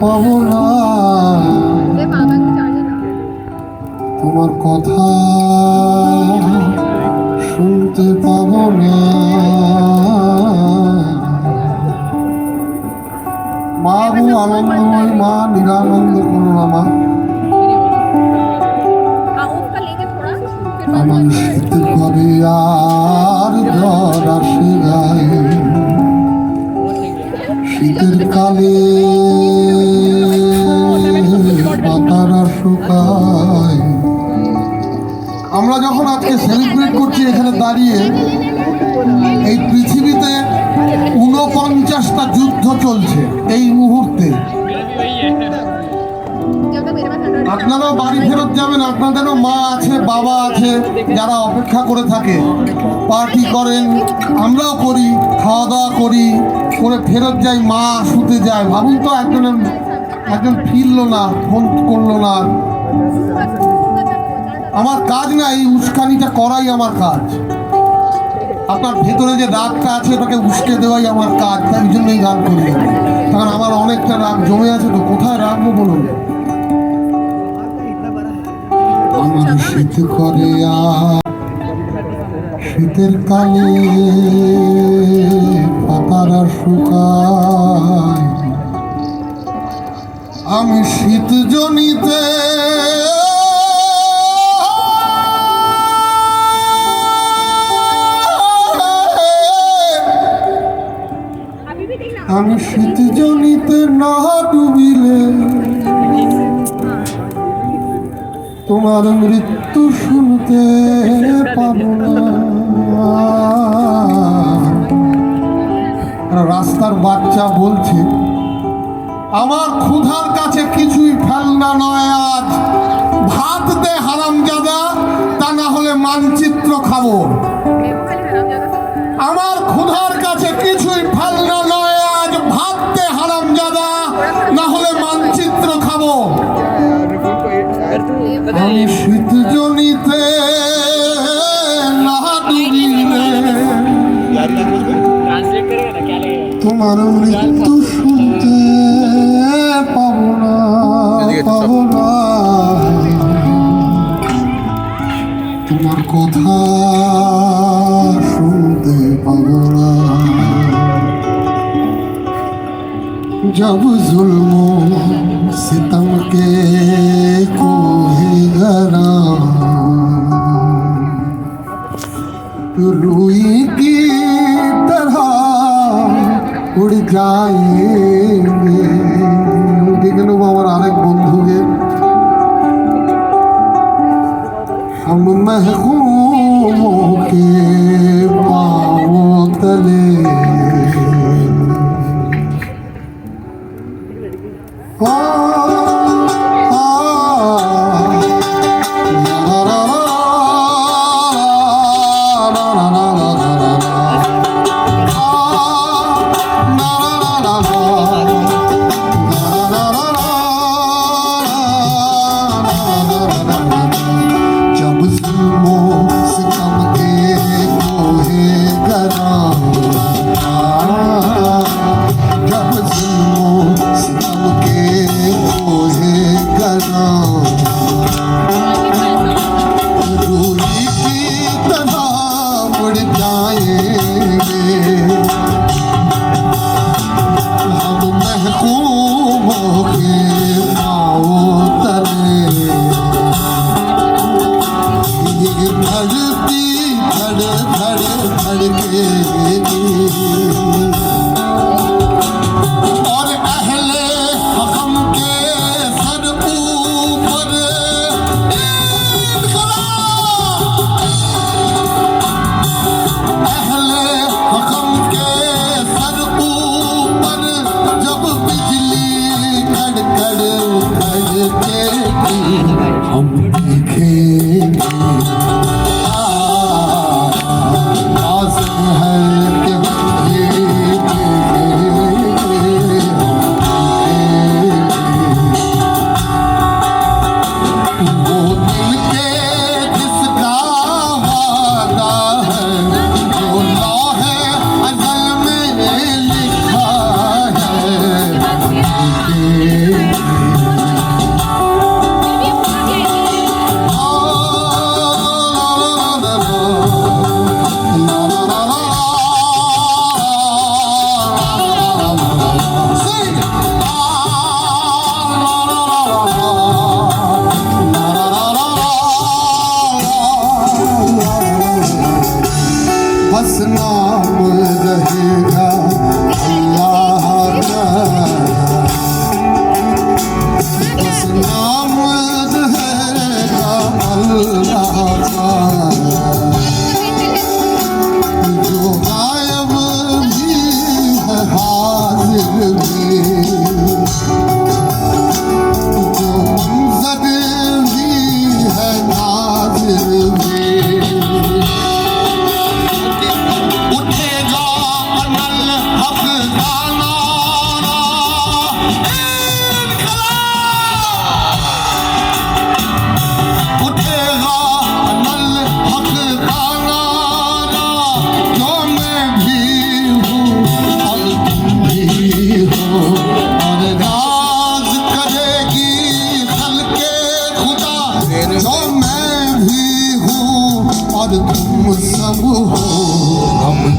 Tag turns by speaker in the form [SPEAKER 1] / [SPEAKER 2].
[SPEAKER 1] কমলা তোমার কথা শুনতে পাব না। মা গো আনন্দময় মা নিরানন্দ করুন আমার আমার শিখতে পারে আর ধরা সে শীতের কালে শুকায় আমরা যখন আজকে সেলিব্রেট করছি এখানে দাঁড়িয়ে, এই পৃথিবীতে ঊনপঞ্চাশটা যুদ্ধ চলছে এই মুহূর্তে। আপনারাও বাড়ি ফেরত যাবেন, আপনাদেরও মা আছে, বাবা আছে, যারা অপেক্ষা করে থাকে। পার্টি করেন, আমরাও করি খাওয়া দাওয়া করি, করে ফেরত যাই, মা শুতে যায়। ভাবুন তো, একজনের, একজন ফিরলো না, ফোন করল না। আমার কাজ না, এই উস্কানিটা করাই আমার কাজ। আপনার ভেতরে যে রাগটা আছে ওটাকে উস্কে দেওয়াই আমার কাজ, তাই জন্যই গান করি কারণ আমার অনেকটা রাগ জমে আছে তো, কোথায় রাখব বলুন? শীত করে শীতের কালে পাতারা শুকায়। আমি শীত জনিতে আমি শীত জনিতে না ডুবিলে তোমার মৃত্যু শুনতে রাস্তার বাচ্চা বলছে, আমার ক্ষুধার কাছে কিছুই ফেলনা নয় আজ। ভাত দে হারাম জাদা তা না হলে মানচিত্র খাব। আমার ক্ষুধার কাছে কিছুই ফেলনা নয় আজ। ভাত দে হারাম জাদা না হলে মানচিত্র খাব। আমি শীত জনিতে তোমার মৃত্যু শুনতে পাবো না পাবো না। তোমার কথা শুনতে পাবো না। যাব জুলম সিতা যাই গেলাম আমার আরেক বন্ধুকে। পাওতলে Oh again. hasnamızı hüda Allah'a hasnamızı hüda Allah'a